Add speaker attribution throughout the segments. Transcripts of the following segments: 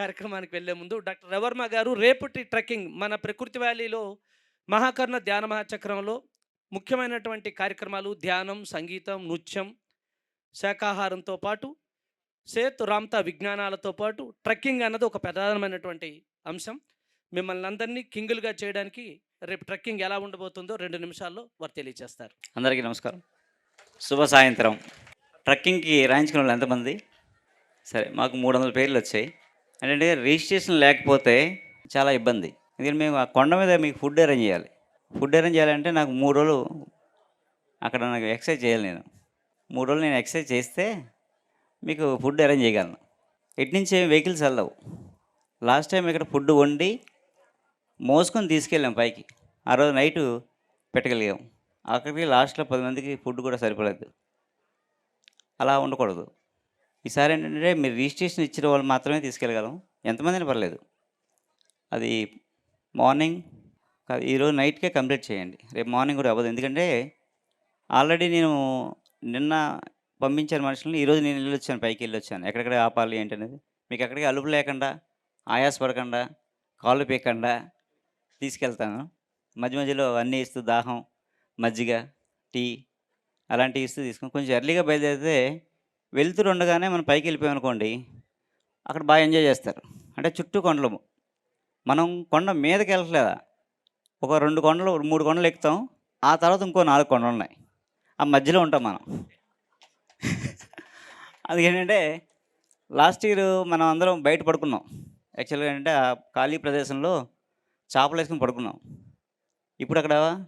Speaker 1: కార్యక్రమానికి వెళ్ళే ముందు డాక్టర్ రవర్మ గారు రేపటి ట్రెక్కింగ్ మన ప్రకృతి వ్యాలీలో మహాకర్ణ ధ్యాన మహాచక్రంలో ముఖ్యమైనటువంటి కార్యక్రమాలు ధ్యానం సంగీతం నృత్యం శాకాహారంతో పాటు సేతు రామ్తా విజ్ఞానాలతో పాటు ట్రెక్కింగ్ అన్నది ఒక ప్రధానమైనటువంటి అంశం. మిమ్మల్ని అందరినీ కింగులుగా చేయడానికి రేపు ట్రెక్కింగ్ ఎలా ఉండబోతుందో రెండు నిమిషాల్లో వారు తెలియజేస్తారు.
Speaker 2: అందరికీ నమస్కారం. శుభ సాయంత్రం. ట్రెక్కింగ్కి రాయించుకున్న వాళ్ళు ఎంతమంది? సరే మాకు మూడు వందల పేర్లు వచ్చాయి. ఏంటంటే రిజిస్ట్రేషన్ లేకపోతే చాలా ఇబ్బంది. ఎందుకంటే మేము ఆ కొండ మీద మీకు ఫుడ్ అరేంజ్ చేయాలి. ఫుడ్ అరేంజ్ చేయాలంటే నాకు మూడు రోజులు అక్కడ నాకు ఎక్సర్సైజ్ చేయాలి నేను. మూడు రోజులు నేను ఎక్సర్సైజ్ చేస్తే మీకు ఫుడ్ అరేంజ్ చేయగలను. ఇటు నుంచి ఏమి వెహికల్స్ వెళ్ళవు. లాస్ట్ టైం ఇక్కడ ఫుడ్ వండి మోసుకొని తీసుకెళ్ళాం పైకి. ఆ రోజు నైటు పెట్టగలిగాం. అక్కడికి లాస్ట్లో పది మందికి ఫుడ్ కూడా సరిపడలేదు అలా ఉండకూడదు. ఈసారి ఏంటంటే మీరు రిజిస్ట్రేషన్ ఇచ్చిన వాళ్ళు మాత్రమే తీసుకెళ్ళగలం. ఎంతమందిని పర్లేదు. అది మార్నింగ్ ఈరోజు నైట్కే కంప్లీట్ చేయండి. రేపు మార్నింగ్ కూడా అవ్వదు. ఎందుకంటే ఆల్రెడీ నేను నిన్న పంపించాను మనుషులను ఈరోజు నేను వెళ్ళొచ్చాను పైకి వెళ్ళొచ్చాను. ఎక్కడెక్కడ ఆపాలి ఏంటి అనేది మీకు ఎక్కడికి అలుపు లేకుండా ఆయాసపడకుండా కాళ్ళు పీకకుండా తీసుకెళ్తాను. మధ్య మధ్యలో అన్నీ ఇస్తూ దాహం మజ్జిగ టీ అలాంటివి ఇస్తూ తీసుకుని కొంచెం ఎర్లీగా బయలుదేరితే వెళ్తూ ఉండగానే మనం పైకి వెళ్ళిపోయామనుకోండి అక్కడ బాగా ఎంజాయ్ చేస్తారు. అంటే చుట్టూ కొండలు. మనం కొండ మీదకి వెళ్ళట్లేదా? ఒక రెండు కొండలు మూడు కొండలు ఎక్కుతాం. ఆ తర్వాత ఇంకో నాలుగు కొండలు ఉన్నాయి. ఆ మధ్యలో ఉంటాం మనం. అది ఏంటంటే లాస్ట్ ఇయర్ మనం అందరం బయట పడుకున్నాం. యాక్చువల్గా ఏంటంటే ఆ ఖాళీ ప్రదేశంలో చేపలు వేసుకుని పడుకున్నాం. ఇప్పుడు అక్కడ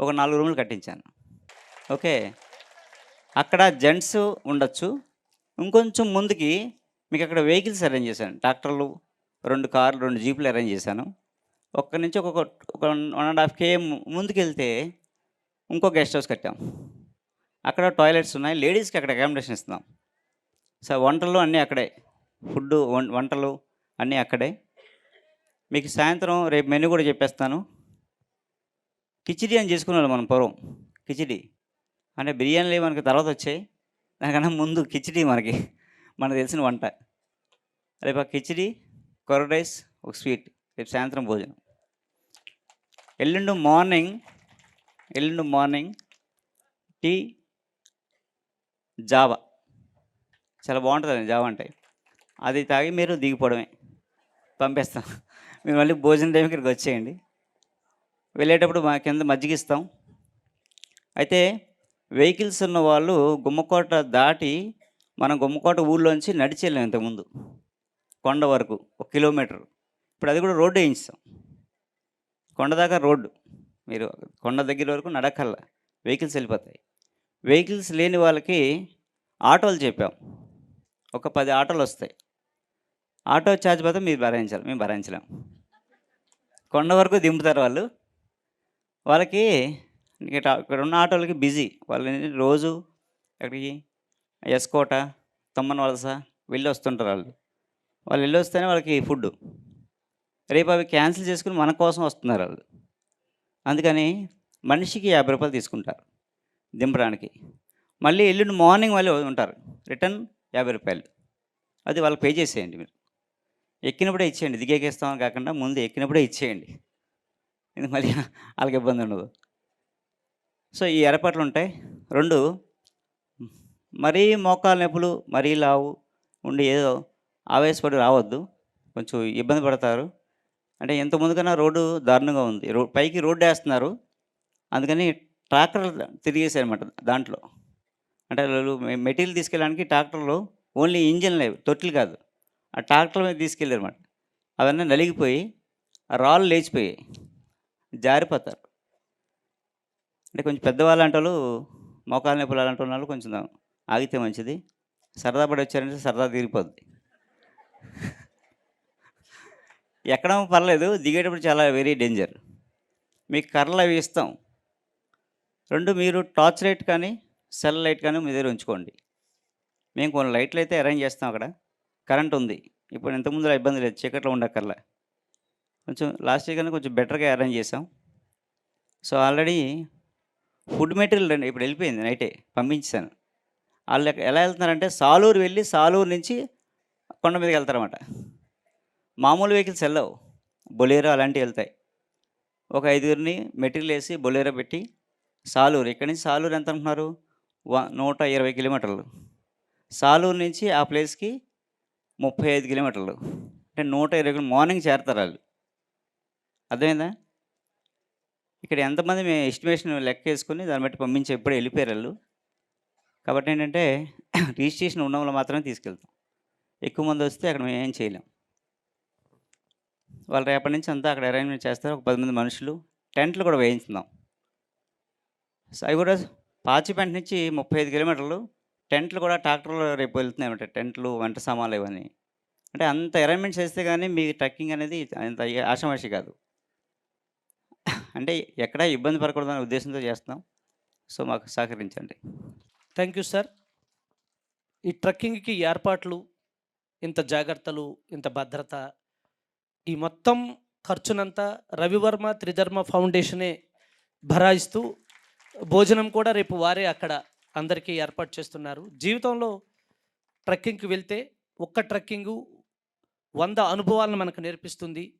Speaker 2: ఒక నాలుగు రూములు కట్టించాను. ఓకే? అక్కడ జెంట్స్ ఉండొచ్చు. ఇంకొంచెం ముందుకి మీకు అక్కడ వెహికల్స్ అరేంజ్ చేశాను. ట్రాక్టర్లు రెండు కార్లు రెండు జీపులు అరేంజ్ చేశాను. ఒక్క నుంచి ఒక్కొక్క ఒక వన్ అండ్ హాఫ్ కేఎం ముందుకు వెళ్తే ఇంకో గెస్ట్ హౌస్ కట్టాం. అక్కడ టాయిలెట్స్ ఉన్నాయి. లేడీస్కి అక్కడ అకామిడేషన్ ఇస్తున్నాం. సో వంటలు అన్నీ అక్కడే. ఫుడ్ వంటలు అన్నీ అక్కడే. మీకు సాయంత్రం రేపు మెనూ కూడా చెప్పేస్తాను. కిచిడి అని చేసుకున్నాను మనం పూర్వం. కిచిడి. అంటే బిర్యానీలు మనకి తర్వాత వచ్చాయి. దానికన్నా ముందు కిచిడి మనకి. మనకు తెలిసిన వంట. రేపు ఆ కిచిడి కొర రైస్ ఒక స్వీట్. రేపు సాయంత్రం భోజనం. ఎల్లుండి మార్నింగ్ ఎల్లుండి మార్నింగ్ టీ జావా. చాలా బాగుంటుంది జావా అంటే. అది తాగి మీరు దిగిపోవడమే. పంపిస్తాం. మీరు మళ్ళీ భోజనం టైంకి ఇక్కడికి వచ్చేయండి. వెళ్ళేటప్పుడు మా కింద మజ్జిగ ఇస్తాం అయితే వెహికల్స్ ఉన్న వాళ్ళు గుమ్మకోట దాటి మనం గుమ్మకోట ఊళ్ళోంచి నడిచి వెళ్ళాం ఇంతకుముందు. కొండ వరకు ఒక కిలోమీటర్. ఇప్పుడు అది కూడా రోడ్డు వేయించాం. కొండ దాకా రోడ్డు. మీరు కొండ దగ్గర వరకు నడకల్లా. వెహికల్స్ వెళ్ళిపోతాయి. వెహికల్స్ లేని వాళ్ళకి ఆటోలు చెప్పాం. ఒక పది ఆటోలు వస్తాయి. ఆటో ఛార్జ్ పోతే మీరు భరించాలి. మేము భరించలేం. కొండ వరకు దింపుతారు వాళ్ళు. వాళ్ళకి ఇక్కడ ఇక్కడ ఉన్న ఆటోలకి బిజీ. వాళ్ళు రోజు ఎక్కడికి ఎస్కోట తమ్మన వలస వెళ్ళి వస్తుంటారు వాళ్ళు. వాళ్ళు వెళ్ళి వస్తేనే వాళ్ళకి ఫుడ్ రేపు అవి క్యాన్సిల్ చేసుకుని మన కోసం వస్తున్నారు వాళ్ళు. అందుకని మనిషికి యాభై రూపాయలు తీసుకుంటారు దింపడానికి. మళ్ళీ ఎల్లుండి మార్నింగ్ మళ్ళీ ఉంటారు. రిటర్న్ యాభై రూపాయలు. అది వాళ్ళకి పే చేసేయండి మీరు. ఎక్కినప్పుడే ఇచ్చేయండి. దిగేకేస్తామని కాకుండా ముందు ఎక్కినప్పుడే ఇచ్చేయండి. ఇది మళ్ళీ వాళ్ళకి ఇబ్బంది ఉండదు. సో ఈ ఏర్పాట్లు ఉంటాయి. రెండు మరీ మోకాలు నొప్పులు మరీ లావు ఉండి ఏదో ఆవేశపడి రావద్దు. కొంచెం ఇబ్బంది పడతారు. అంటే ఇంత ముందుకన్నా రోడ్డు దారుణంగా ఉంది. రో పైకి రోడ్డు వేస్తున్నారు. అందుకని ట్రాక్టర్ తిరిగేసారనమాట దాంట్లో. అంటే వాళ్ళు మెటీరియల్ తీసుకెళ్ళడానికి ట్రాక్టర్లు ఓన్లీ ఇంజిన్ లేవు తొట్లు కాదు. ఆ ట్రాక్టర్ మీద తీసుకెళ్ళారు అనమాట అవన్నీ నలిగిపోయి రాళ్ళు లేచిపోయాయి. జారిపోతారు. అంటే కొంచెం పెద్దవాళ్ళు అంటారు వాళ్ళు మోకాలు నొప్పులు అలాంటి వాళ్ళు కొంచెం ఆగితే మంచిది. సరదా పడి వచ్చారంటే సరదా తీరిపోద్ది. ఎక్కడం పర్లేదు దిగేటప్పుడు చాలా వెరీ డేంజర్ మీకు కర్రలు అవి ఇస్తాం. రెండు మీరు టార్చ్ లైట్ కానీ సెల్ లైట్ కానీ మీ దగ్గర ఉంచుకోండి. మేము కొన్ని లైట్లు అయితే అరేంజ్ చేస్తాం అక్కడ. కరెంట్ ఉంది. ఇప్పుడు ఇంతకుముందు ఇబ్బంది లేదు చీకట్లో ఉండక్కర్లా కొంచెం లాస్ట్ ఇయర్ కొంచెం బెటర్గా అరేంజ్ చేసాం సో ఆల్రెడీ ఫుడ్ మెటీరియల్ రండి ఇప్పుడు వెళ్ళిపోయింది నైటే పంపించాను వాళ్ళు ఎలా వెళ్తున్నారంటే సాలూరు వెళ్ళి సాలూరు నుంచి కొండ మీదకి వెళ్తారన్నమాట. మామూలు వెహికల్స్ వెళ్ళవు. బొలేరో అలాంటివి వెళ్తాయి. ఒక ఐదుగురిని మెటీరియల్ వేసి బొలేరో పెట్టి సాలూరు ఇక్కడి నుంచి సాలూరు ఎంత అంటున్నారు? వ నూట ఇరవై కిలోమీటర్లు. సాలూరు నుంచి ఆ ప్లేస్కి ముప్పై ఐదు కిలోమీటర్లు. అంటే నూట ఇరవై మార్నింగ్ చేరతారు వాళ్ళు. అర్థమైందా? ఇక్కడ ఎంతమంది మేము ఎస్టిమేషన్ లెక్క వేసుకుని దాన్ని బట్టి పంపించి ఎప్పుడు వెళ్ళిపోయారు వాళ్ళు. కాబట్టి ఏంటంటే రిజిస్ట్రేషన్ ఉన్న వాళ్ళు మాత్రమే తీసుకెళ్తాం. ఎక్కువ మంది వస్తే అక్కడ మేము ఏం చేయలేం. వాళ్ళు రేపటి నుంచి అంతా అక్కడ అరేంజ్మెంట్ చేస్తారు. ఒక పది మంది మనుషులు. టెంట్లు కూడా వేయించుదాం సో అవి కూడా పాచిపెంట నుంచి ముప్పై ఐదు కిలోమీటర్లు. టెంట్లు కూడా ట్రాక్టర్లో రేపు వెళ్తున్నాయి అన్నమాట. టెంట్లు వంట సామాన్లు ఇవన్నీ. అంటే అంత అరేంజ్మెంట్ చేస్తే కానీ మీ ట్రెక్కింగ్ అనేది అంత ఆషామాషి కాదు. అంటే ఎక్కడా ఇబ్బంది పడకూడదనే ఉద్దేశంతో చేస్తున్నాం. సో మాకు సహకరించండి.
Speaker 1: Thank you sir. ఈ ట్రెక్కింగ్కి ఏర్పాట్లు ఇంత జాగ్రత్తలు ఇంత భద్రత ఈ మొత్తం ఖర్చునంతా రవివర్మ త్రిధర్మ ఫౌండేషనే భరాయిస్తూ భోజనం కూడా రేపు వారే అక్కడ అందరికీ ఏర్పాటు చేస్తున్నారు. జీవితంలో ట్రెక్కింగ్కి వెళ్తే ఒక్క ట్రెక్కింగు వంద అనుభవాలను మనకు నేర్పిస్తుంది.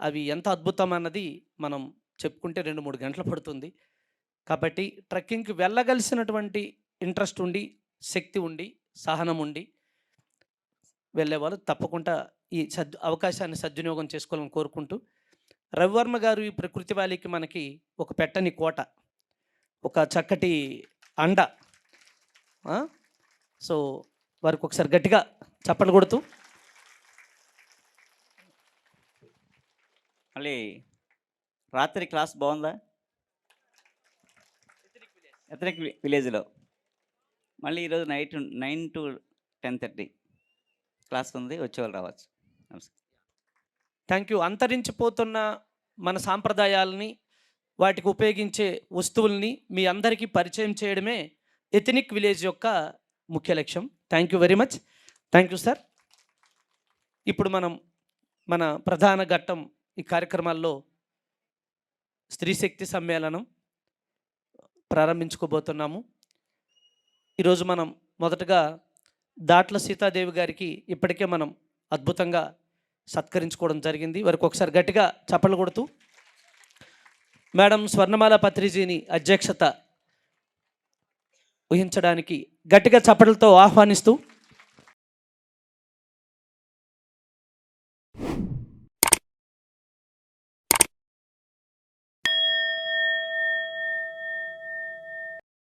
Speaker 1: అవి ఎంత అద్భుతం అన్నది మనం చెప్పుకుంటే రెండు మూడు గంటలు పడుతుంది. కాబట్టి ట్రెక్కింగ్కి వెళ్ళగలిసినటువంటి ఇంట్రెస్ట్ ఉండి శక్తి ఉండి సహనం ఉండి వెళ్ళేవాళ్ళు తప్పకుండా ఈ సద్ అవకాశాన్ని సద్వినియోగం చేసుకోవాలని కోరుకుంటూ రవివర్మ గారు ఈ ప్రకృతి వాలికి మనకి ఒక పెట్టని కోట ఒక చక్కటి అండ సో వారికి ఒకసారి గట్టిగా చప్పట్లు కొడుతూ
Speaker 2: మళ్ళీ రాత్రి క్లాస్ బాగుందా? ఎథనిక్ విలేజ్లో. మళ్ళీ ఈరోజు night nine to ten thirty. Class ఉంది వచ్చేవాళ్ళు రావచ్చు. నమస్కారం.
Speaker 1: Thank you. అంతరించిపోతున్న మన సాంప్రదాయాలని వాటికి ఉపయోగించే వస్తువుల్ని మీ అందరికీ పరిచయం చేయడమే ఎథనిక్ విలేజ్ యొక్క ముఖ్య లక్ష్యం. Thank you very much. Thank you sir. ఇప్పుడు మనం మన ప్రధాన ఘట్టం ఈ కార్యక్రమాల్లో స్త్రీ శక్తి సమ్మేళనం ప్రారంభించుకోబోతున్నాము. ఈరోజు మనం మొదటగా దాట్ల సీతాదేవి గారికి ఇప్పటికే మనం అద్భుతంగా సత్కరించుకోవడం జరిగింది. వారికి ఒకసారి గట్టిగా చప్పట్లు కొడుతూ మేడం స్వర్ణమాల పత్రిజీని అధ్యక్షత ఊహించడానికి గట్టిగా చప్పట్లతో ఆహ్వానిస్తూ